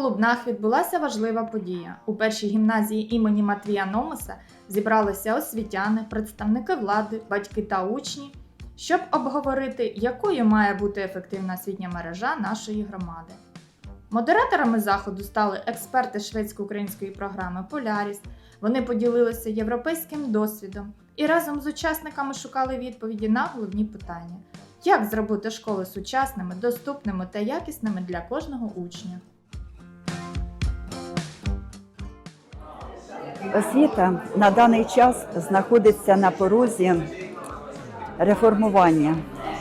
Лубнах відбулася важлива подія. У першій гімназії імені Матвія Номуса зібралися освітяни, представники влади, батьки та учні, щоб обговорити, якою має бути ефективна освітня мережа нашої громади. Модераторами заходу стали експерти шведсько-української програми Поляріс. Вони поділилися європейським досвідом і разом з учасниками шукали відповіді на головні питання: як зробити школи сучасними, доступними та якісними для кожного учня. Освіта на даний час знаходиться на порозі реформування.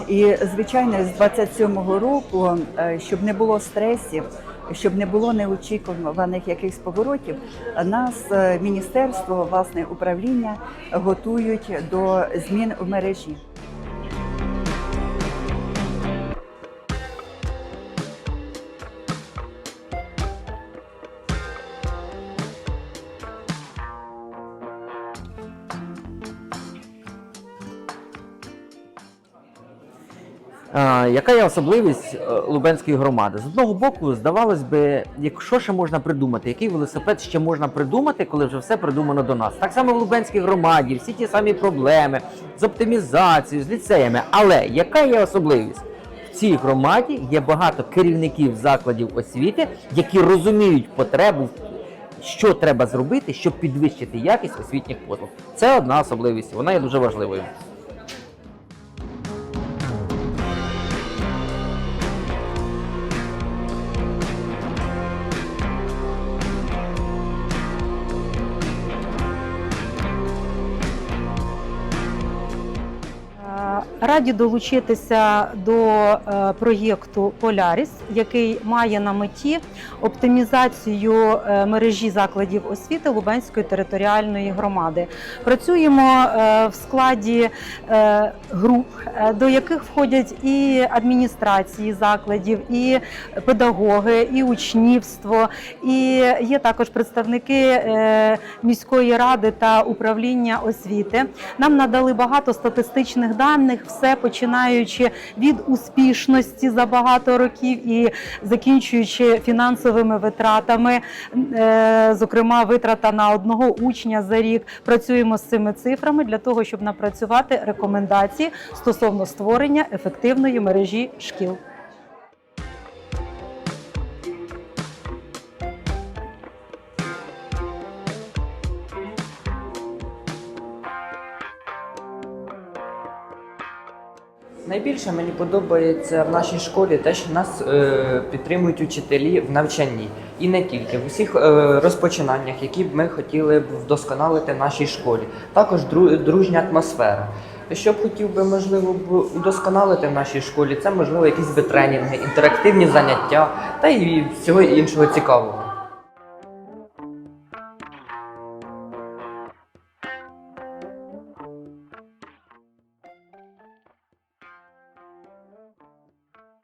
І, звичайно, з 27-го року, е, щоб не було стресів, щоб не було неочікуваних якихось поворотів, нас е, міністерство, власне, управління готують до змін в мережі. Яка є особливість е, Лубенської громади? З одного боку, здавалось би, якщо ще можна придумати, який велосипед ще можна придумати, коли вже все придумано до нас. Так само в Лубенській громаді, всі ті самі проблеми з оптимізацією, з ліцеями. Але яка є особливість? В цій громаді є багато керівників закладів освіти, які розуміють потребу, що треба зробити, щоб підвищити якість освітніх послуг. Це одна особливість, вона є дуже важливою. Раді долучитися до е, проєкту Поляріс, який має на меті оптимізацію е, мережі закладів освіти Лубенської територіальної громади. Працюємо е, в складі груп, до яких входять і адміністрації закладів, і педагоги, і учнівство, і є також представники міської ради та управління освіти. Нам надали багато статистичних даних, все починаючи від успішності за багато років і закінчуючи фінансовими витратами, е, зокрема, витрата на одного учня за рік. Працюємо з цими цифрами для того, щоб напрацювати рекомендації стосовно створення ефективної мережі шкіл. Найбільше мені подобається в нашій школі те, що нас е, підтримують учителі в навчанні. І не тільки в усіх е, розпочинаннях, які б ми хотіли б вдосконалити в нашій школі. Також дру, дружня атмосфера. Що б хотів би, можливо, б удосконалити в нашій школі, це можливо якісь би тренінги, інтерактивні заняття та й всього іншого цікавого.